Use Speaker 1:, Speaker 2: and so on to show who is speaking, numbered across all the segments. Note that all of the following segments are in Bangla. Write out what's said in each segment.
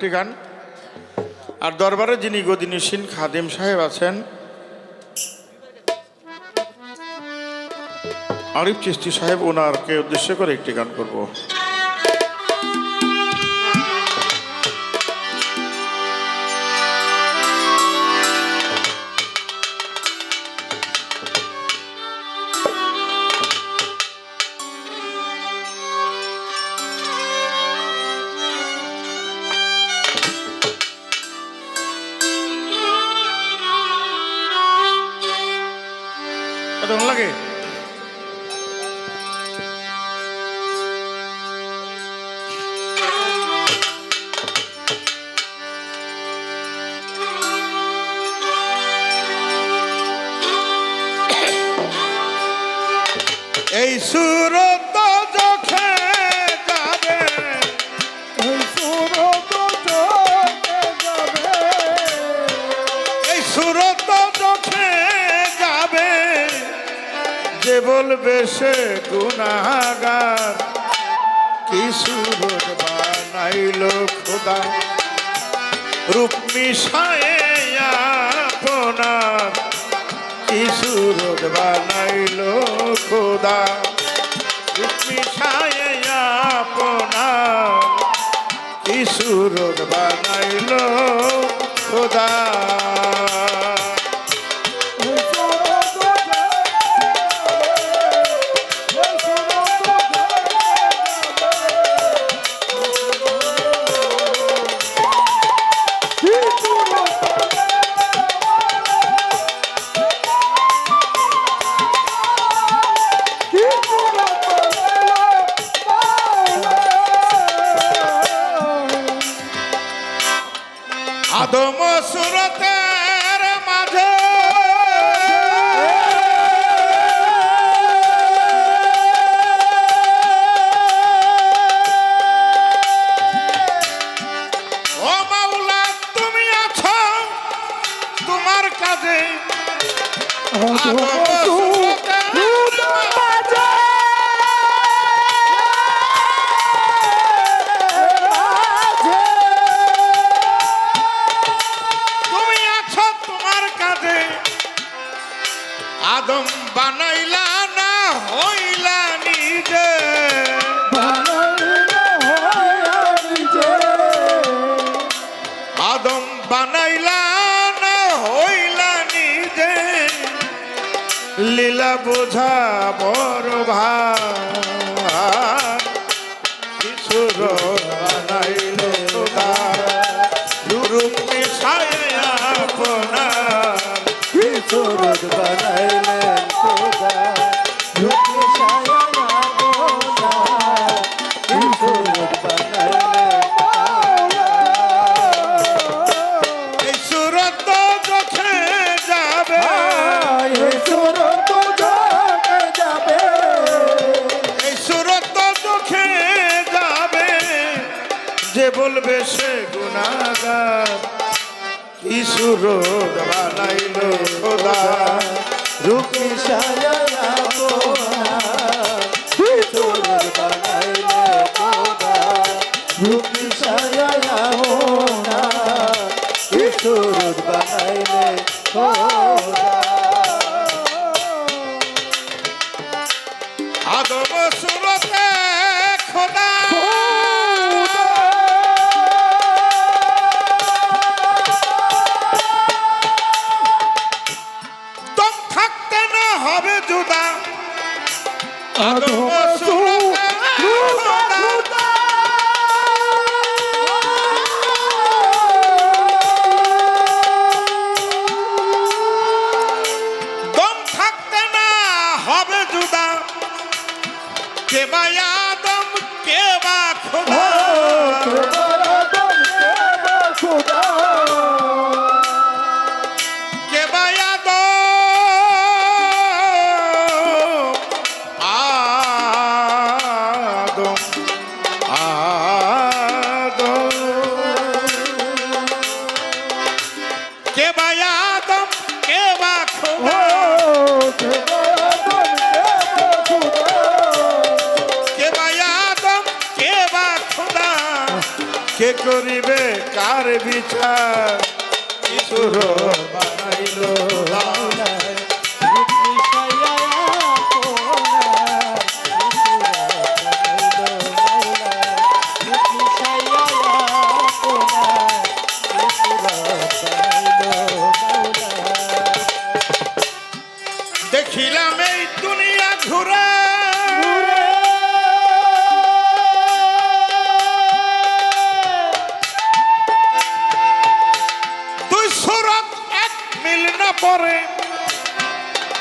Speaker 1: একটি গান। আর দরবারে যিনি গদিনীসীন খাদিম সাহেব আছেন, আরিফ চিস্তি সাহেব, ওনারকে উদ্দেশ্য করে একটি গান করব। এত লাগে। এই সুরত বলবে সে গুনাগার। কি সুরত বানাইল খোদা। রূপ মিশায়ে আপনার। কি সুরত বানাইল খোদা। রূপ মিশায়ে আপনার। কি সুরত বানাইল খোদা। আদম সুরতের মাঝে। ও মাওলা তুমি আছো তোমার কাজে। আদম আদম বানাইলা না হইলা নিজে? আদম বানাইলা না হইলা নিজে? লীলা বোঝা বড় ভাই বলবে সে গুণাগার? কি সুরত বানাইল খোদা।
Speaker 2: রূপে সায়ানা গোনা সুরত বানাইলেন খোদা। গোনা সুরত বানাইলেন খোদা।
Speaker 1: কে বা কে করিবে কার বিচার? কিশোর বানাইল? পরে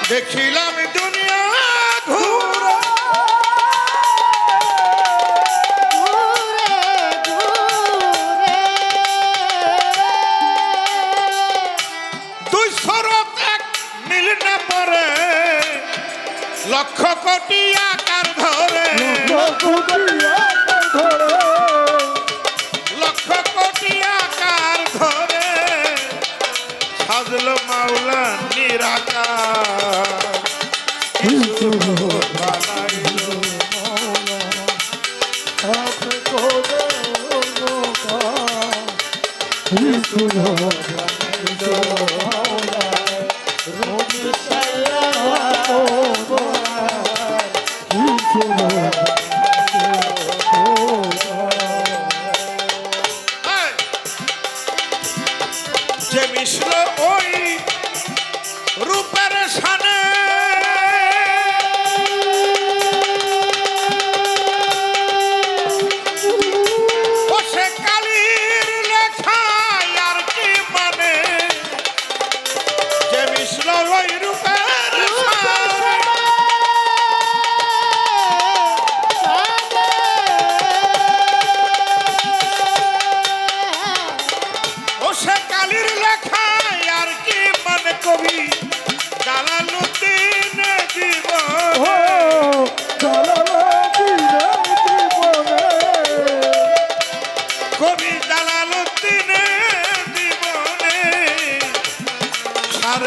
Speaker 1: দেখিলাম দুনিয়া ঘুরে। না পরে লক্ষ কোটি আকার ধরে। সাজলো মাওলা নিরাকার। বানাইলো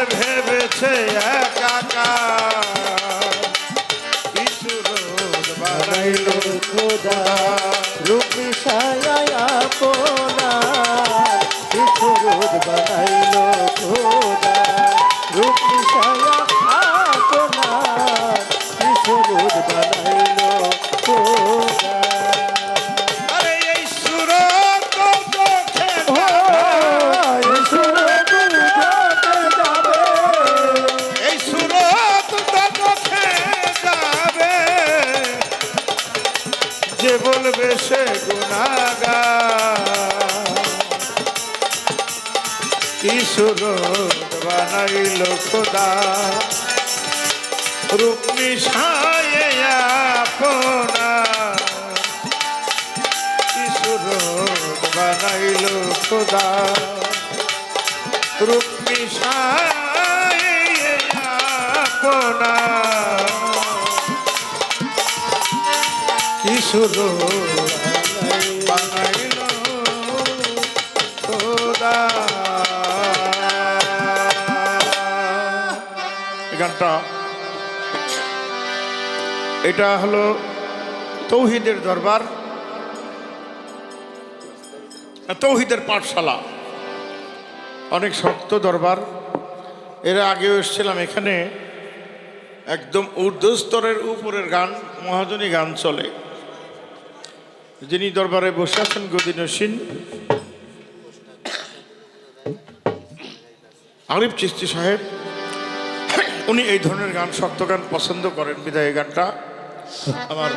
Speaker 1: ভেবেছে একাকার। কিছু রোদ বানাইল
Speaker 2: খোদা। রূপি সায়া আপনার। কিছু রোদ বানাইলো খোদা।
Speaker 1: কি সুরত বানাইল খোদা। রূপ মিশায়ে আপনা। কি সুরত বানাইল খোদা। রূপ মিশায়ে আপনা। কি গানটা এটা হলো তৌহিদের দরবার, তৌহিদের পাঠশালা। অনেক শক্ত দরবার। এর আগেও এসেছিলাম এখানে, একদম স্তরের উপরের গান, মহাজনী গান চলে। যিনি দরবারে বসে আছেন গদিনসীন আরিফ চিস্তি সাহেব। উনি এই ধরনের গান শক্ত গান পছন্দ করেন। বিদায় গানটা। আমার